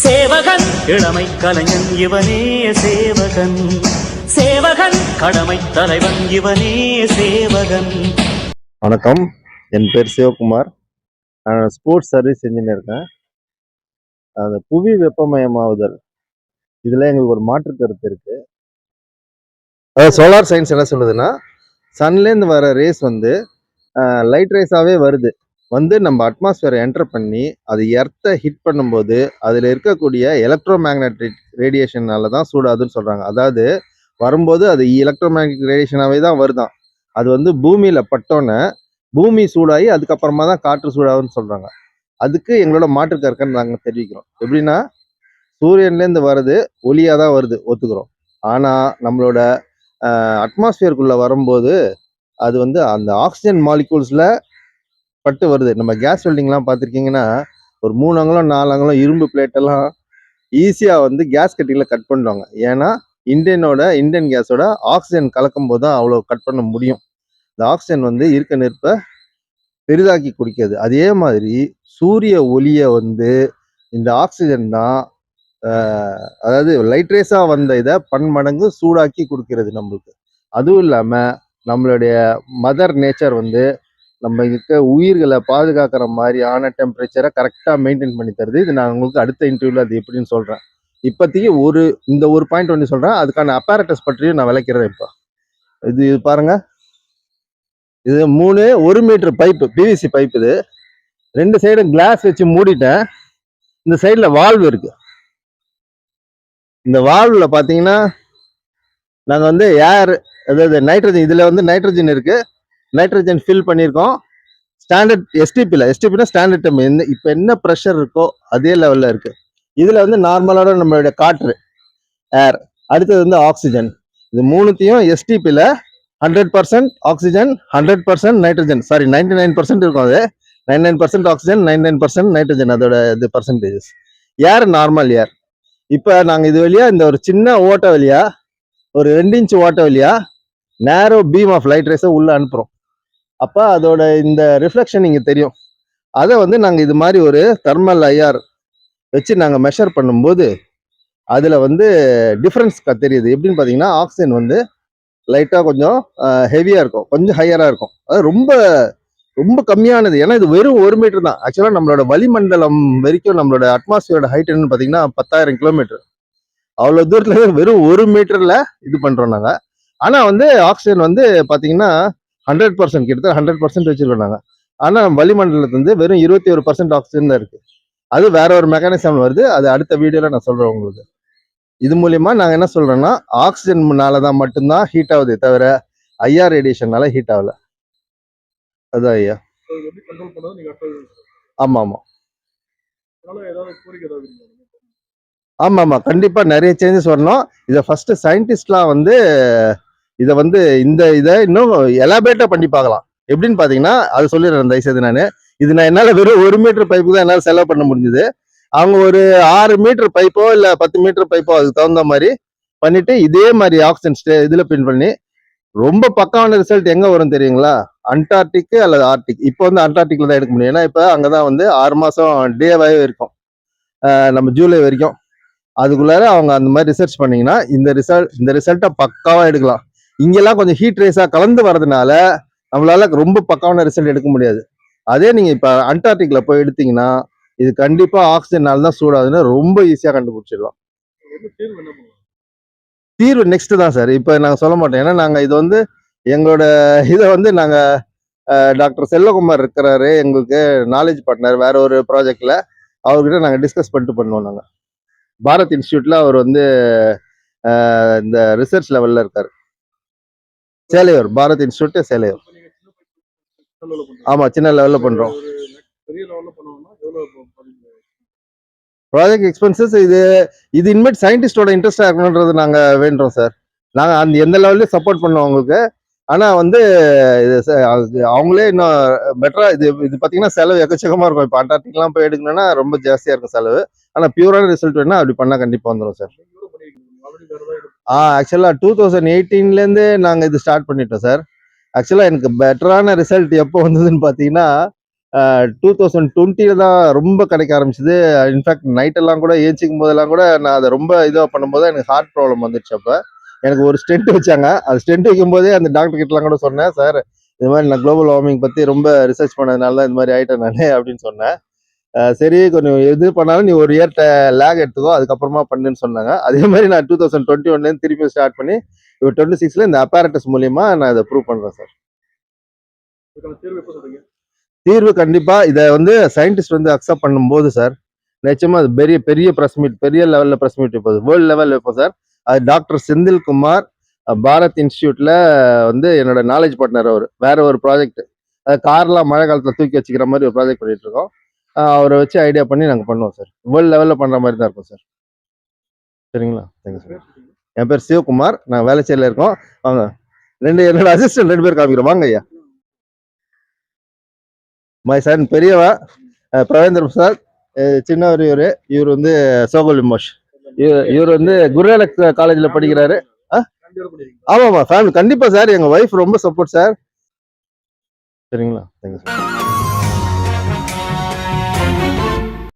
சேவகன். இளமை கலைஞன் இவனே சேவகன். சேவகன். கடமை தலைவன் இவனே சேவகன். வணக்கம். என் பேர் சிவகுமார். நான் ஸ்போர்ட்ஸ் சர்வீஸ் இன்ஜினியர் இருக்கேன் அந்த புவி வெப்பமயமாவுதல். இதில் எங்களுக்கு ஒரு மாற்று கருத்து இருக்கு. சோலார் சயின்ஸ் என்ன சொல்லுதுன்னா சன்லேருந்து வர ரேஸ் வந்து லைட் ரேஸாகவே வருது. வந்து நம்ம அட்மாஸ்பியரை என்டர் பண்ணி அது எர்த்தை ஹிட் பண்ணும்போது அதில் இருக்கக்கூடிய எலக்ட்ரோ மேக்னெட்டிக் ரேடியேஷனால தான் சூடாதுன்னு சொல்கிறாங்க அதாவது வரும்போது அது எலக்ட்ரோ மேக்னெட்டிக் ரேடியேஷனாகவே தான் வருதான். அது வந்து பூமியில் பட்டோன்னே பூமி சூடாகி அதுக்கப்புறமா தான் காற்று சூடாகும்னு சொல்கிறாங்க அதுக்கு எங்களோட மாற்று கற்கன்னு நாங்கள் தெரிவிக்கிறோம். எப்படின்னா சூரியன்லேருந்து வர்றது ஒளியாக தான் வருது ஒத்துக்கிறோம். ஆனால் நம்மளோட அட்மாஸ்பியருக்குள்ளே வரும்போது அது வந்து அந்த ஆக்சிஜன் மாலிகூல்ஸில் பட்டு வருது. நம்ம கேஸ் வெல்டிங்லாம் பார்த்துருக்கீங்கன்னா ஒரு மூணு அங்கலம் நாலு அங்கலம் இரும்பு பிளேட்டெல்லாம் ஈஸியாக வந்து கேஸ் கட்டியில் கட் பண்ணுவாங்க. ஏன்னா இண்டியனோட இண்டியன் கேஸோட ஆக்சிஜன் கலக்கும் போது தான் அவ்வளோ கட் பண்ண முடியும். இந்த ஆக்சிஜன் வந்து இருக்க நெருப்பை பெரிதாக்கி குடிக்கிறது அதே மாதிரி சூரிய ஒளியை வந்து இந்த ஆக்சிஜன் தான் அதாவது லைட்ரேஸாக வந்த இதை பன்மடங்கு சூடாக்கி கொடுக்கிறது நம்மளுக்கு. அதுவும் இல்லாமல் நம்மளுடைய மதர் நேச்சர் வந்து நம்ம இருக்க உயிர்களை பாதுகாக்கிற மாதிரியான டெம்பரேச்சரை கரெக்டாக மெயின்டைன் பண்ணி தருது. இது நான் உங்களுக்கு அடுத்த இன்டர்வியூவில் அது எப்படின்னு சொல்கிறேன் இப்போதைக்கு ஒரு இந்த ஒரு பாயிண்ட் ஒன்று சொல்கிறேன் அதுக்கான அப்பாரட்டஸ் பற்றியும் நான் விளக்கிறேன் இப்போ. இது பாருங்க. இது மூணு ஒரு மீட்டர் பைப்பு பிவிசி பைப் இது. ரெண்டு சைடும் கிளாஸ் வச்சு மூடிட்டேன். இந்த சைடில் வால்வ் இருக்குது இந்த வால்வில் பார்த்தீங்கன்னா நாங்கள் வந்து ஏர் அதாவது நைட்ரஜன் இதில் வந்து நைட்ரஜன் இருக்குது நைட்ரஜன் ஃபில் பண்ணியிருக்கோம். ஸ்டாண்டர்ட் எஸ்டிபியில் எஸ்டிபினா ஸ்டாண்டர்ட் டம் என்ன இப்போ என்ன ப்ரெஷர் இருக்கோ அதே லெவலில் இருக்குது இதில் வந்து நார்மலான நம்மளுடைய காற்று ஏர் அடுத்தது வந்து ஆக்சிஜன் இது மூணுத்தையும் எஸ்டிபியில் hundred percent oxygen hundred percent nitrogen sorry ninety nine percent இருக்கும் அது. Nine nine percent oxygen nine nine percent nitrogen அதோட இது பர்சன்டேஜஸ் ஏர் நார்மல் ஏர் இப்போ நாங்கள் இது வழியா இந்த ஒரு சின்ன ஓட்டை வழியா ஒரு ரெண்டு இன்ச் ஓட்டை வழியா நேரோ பீம் ஆஃப் லைட் ரேஸை உள்ளே அனுப்புகிறோம் அப்போ அதோட இந்த ரிஃப்ளெக்ஷன் இங்கே தெரியும். அதை வந்து நாங்கள் இது மாதிரி ஒரு தெர்மல் ஐஆர் வச்சு நாங்கள் மெஷர் பண்ணும்போது அதில் வந்து டிஃப்ரென்ஸ் தெரியுது. எப்படின்னு பார்த்தீங்கன்னா ஆக்சிஜன் வந்து லைட்டாக கொஞ்சம் ஹெவியாக இருக்கும். கொஞ்சம் ஹையராக இருக்கும். அது ரொம்ப ரொம்ப கம்மியானது. ஏன்னா இது வெறும் ஒரு மீட்டர் தான். ஆக்சுவலாக நம்மளோட வளிமண்டலம் வரைக்கும் நம்மளோட அட்மாஸ்பியரோட ஹைட் என்னன்னு பார்த்தீங்கன்னா பத்தாயிரம் கிலோமீட்டர் அவ்வளோ தூரத்தில் வெறும் ஒரு மீட்டரில் இது பண்ணுறோம் நாங்கள் ஆனால் வந்து ஆக்சிஜன் வந்து பார்த்தீங்கன்னா ஹண்ட்ரட் பர்சன்ட் கிட்டத்தட்ட ஹண்ட்ரட் பர்சன்ட் வச்சிருக்கோம் நாங்கள் ஆனால் வளிமண்டலத்துல வந்து வெறும் இருபத்தி ஒரு பர்சன்ட் ஆக்சிஜன் தான் இருக்குது அது வேற ஒரு மெக்கானிசம் வருது. அது அடுத்த வீடியோவில் நான் சொல்கிறேன் உங்களுக்கு. இது மூலியமா நாங்கள் என்ன சொல்கிறோன்னா ஆக்சிஜன்னால தான் மட்டும்தான் ஹீட் ஆகுதே தவிர ஐஆர் ரேடியேஷன்னால ஹீட் ஆகல. அதான் ஐயா. ஆமாம். ஆமாம்? ஆமாம் ஆமாம். கண்டிப்பாக நிறைய சேஞ்சஸ் வரணும். இதை ஃபர்ஸ்ட் சயின்டிஸ்ட்லாம் வந்து இதை வந்து இந்த இதை இன்னும் எலாபரேட்டாக பண்ணி பார்க்கலாம். எப்படின்னு பார்த்தீங்கன்னா அது சொல்லிடுறேன் தயவுசெய்து நான். இது நான் என்னால் வெறும் ஒரு மீட்டர் பைப்பு தான் என்னால் செலவு பண்ண முடிஞ்சுது. அவங்க ஒரு ஆறு மீட்டர் பைப்போ இல்லை பத்து மீட்டர் பைப்போ அதுக்கு தகுந்த மாதிரி பண்ணிட்டு இதே மாதிரி ஆக்சிஜன் ஸ்டே இதில் பின் பண்ணி ரொம்ப பக்காவான ரிசல்ட் எங்கே வரும் தெரியுங்களா? அண்டார்டிக் அல்லது ஆர்டிக். இப்போ வந்து அண்டார்டிக்ல தான் எடுக்க முடியும். ஏன்னா இப்போ அங்கே தான் வந்து ஆறு மாதம் டேவாகவே இருக்கும். நம்ம ஜூலை வரைக்கும். அதுக்குள்ளார அவங்க அந்த மாதிரி ரிசர்ச் பண்ணீங்கன்னா இந்த ரிசல்ட் இந்த ரிசல்ட்டை பக்காவா எடுக்கலாம். இங்கெல்லாம் கொஞ்சம் ஹீட் ரேஸாக கலந்து வரதுனால நம்மளால ரொம்ப பக்காவான ரிசல்ட் எடுக்க முடியாது. அதே நீங்கள் இப்போ அண்டார்டிக்ல போய் எடுத்தீங்கன்னா இது கண்டிப்பாக ஆக்சிஜனால் தான் சூடாதுன்னு ரொம்ப ஈஸியாக கண்டுபிடிச்சிடலாம். தீர்வு நெக்ஸ்ட் தான் சார் இப்போ நாங்கள் சொல்ல மாட்டோம். ஏன்னா நாங்கள் இது வந்து எங்களோட இதை வந்து நாங்கள் டாக்டர் செல்வகுமார் இருக்கிறாரு எங்களுக்கு நாலேஜ் பார்ட்னர் வேற ஒரு ப்ராஜெக்டில் அவர்கிட்ட நாங்கள் டிஸ்கஸ் பண்ணிட்டு பண்ணுவோம் நாங்கள் பாரத் இன்ஸ்டியூட்டில் அவர் வந்து இந்த ரிசர்ச் லெவலில் இருக்காரு. சேலையூர் பாரத் இன்ஸ்டியூட் சேலையூர். சின்ன ஆமா சின்ன லெவல்ல பண்றோம். ப்ராஜெக்ட் எக்ஸ்பென்சஸ் இது இது இனிமேட் சயின்டிஸ்டோட இன்ட்ரெஸ்டாக இருக்கணுன்றது நாங்கள் வேண்டுறோம் சார் நாங்கள் அந்த எந்த லெவல்லையும் சப்போர்ட் பண்ணோம் அவங்களுக்கு ஆனால் வந்து இது அவங்களே இன்னும் பெட்டராக இது இது பார்த்தீங்கன்னா செலவு எக்கச்சக்கமாக இருக்கும். இப்போ அண்டார்டிக்லாம் போய் எடுக்கணும்னா ரொம்ப ஜாஸ்தியாக இருக்கும் செலவு. ஆனால் பியூரான ரிசல்ட் வேணா அப்படி பண்ணால் கண்டிப்பாக வந்துடும் சார் ஆ ஆக்சுவலாக டூ தௌசண்ட் எயிட்டீன்லேருந்து நாங்கள் இது ஸ்டார்ட் பண்ணிட்டோம் சார் ஆக்சுவலாக எனக்கு பெட்டரான ரிசல்ட் எப்போ வந்ததுன்னு பார்த்தீங்கன்னா டூ தௌசண்ட் டுவெண்ட்டியில் தான் ரொம்ப கிடைக்க ஆரம்பிச்சது. இன்ஃபேக்ட் நைட்டெல்லாம் கூட ஏஞ்சிக்கும் போதெல்லாம் கூட நான் அதை ரொம்ப இதாக பண்ணும்போது எனக்கு ஹார்ட் ப்ராப்ளம் வந்துடுச்சு அப்போ. எனக்கு ஒரு ஸ்டென்ட் வச்சாங்க. அது ஸ்டென்ட் வைக்கும்போதே அந்த டாக்டர் கிட்டலாம் கூட சொன்னேன் சார் இது மாதிரி நான் குளோபல் வார்மிங் பற்றி ரொம்ப ரிசர்ச் பண்ணதுனால தான் இந்த மாதிரி ஆகிட்டேன் நான் அப்படின்னு சொன்னேன். சரி கொஞ்சம் எது பண்ணாலும் நீ ஒரு இயர் லேக் எடுத்துக்கோ அதுக்கப்புறமா பண்ணுன்னு சொன்னாங்க. அதே மாதிரி நான் டூ தௌசண்ட் டுவெண்ட்டி ஒன்லேருந்து திருப்பி ஸ்டார்ட் பண்ணி இப்போ டுவெண்ட்டி சிக்ஸில் இந்த அப்பாரட்டஸ் மூலியமா நான் இதை ப்ரூவ் பண்ணுறேன் சார். தீர்வு எப்போ சொல்றீங்க? தீர்வு கண்டிப்பா இதை வந்து சயின்டிஸ்ட் வந்து அக்செப்ட் பண்ணும்போது சார் நிச்சயமா அது பெரிய பெரிய பிரஸ் மீட் பெரிய லெவல்ல பிரஸ் மீட் இப்போ வேர்ல்டு லெவல்ல இப்போ சார். அது டாக்டர் செந்தில் குமார் அஹ், பாரத் இன்ஸ்டியூட்ல வந்து என்னோட நாலேஜ் பார்ட்னர் அவர். வேற ஒரு ப்ராஜெக்ட் அது கார்லாம் மழை காலத்துல தூக்கி வச்சுக்கிற மாதிரி ஒரு ப்ராஜெக்ட் பண்ணிட்டு இருக்கோம். அவரை வச்சு ஐடியா பண்ணி நாங்கள் பண்ணுவோம் சார் வேர்ல்டு லெவலில் பண்ணுற மாதிரி தான் இருக்கும் சார் சரிங்களா? தேங்க்யூ சார் என் பேர் சிவகுமார். நான் வேலைச்சேரியில் இருக்கோம். வாங்க. ரெண்டு என்னோட அசிஸ்டன்ட் ரெண்டு பேர் காமிக்கிறோம். வாங்க ஐயா. மை சன் பெரியவா பிரவேந்திர பிரசாத் அஹ் சின்னவர் இவர். இவர் வந்து சோகல் விமோஷ் இவர் இவர் வந்து குருநானக் காலேஜில் படிக்கிறாரு. ஆமாம் ஆமாம். ஃபேமிலி கண்டிப்பாக சார் எங்கள் ஒய்ஃப் ரொம்ப சப்போர்ட் சார் சரிங்களா? Thank you sir